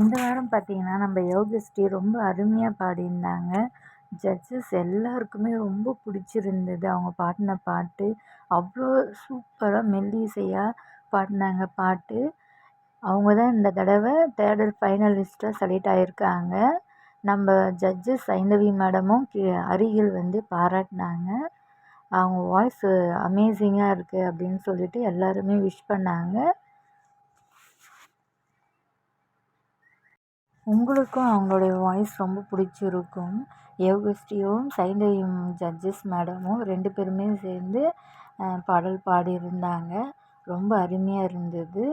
இந்த வாரம் பார்த்தீங்கன்னா நம்ம யோகஸ்ரீ ரொம்ப அருமையாக பாடியிருந்தாங்க. ஜட்ஜஸ் எல்லாருக்குமே ரொம்ப பிடிச்சிருந்தது. அவங்க பாடின பாட்டு அவ்வளோ சூப்பராக மெல்லிசையாக பாடினாங்க பாட்டு. அவங்க தான் இந்த தடவை தேர்டல் ஃபைனலிஸ்ட்டாக செலக்ட் ஆகியிருக்காங்க நம்ம ஜட்ஜஸ் சைந்தவி மேடமும் அருகில் வந்து பாராட்டினாங்க. அவங்க வாய்ஸு அமேசிங்காக இருக்குது அப்படின்னு சொல்லிட்டு எல்லாருமே விஷ் பண்ணாங்க. உங்களுக்கும் அவங்களுடைய வாய்ஸ் ரொம்ப பிடிச்சிருக்கும். யோகஸ்ரீயும் சைந்தவியும் ஜட்ஜஸ் மேடமும் ரெண்டு பேருமே சேர்ந்து பாடல் பாடியிருந்தாங்க. ரொம்ப அருமையாக இருந்தது.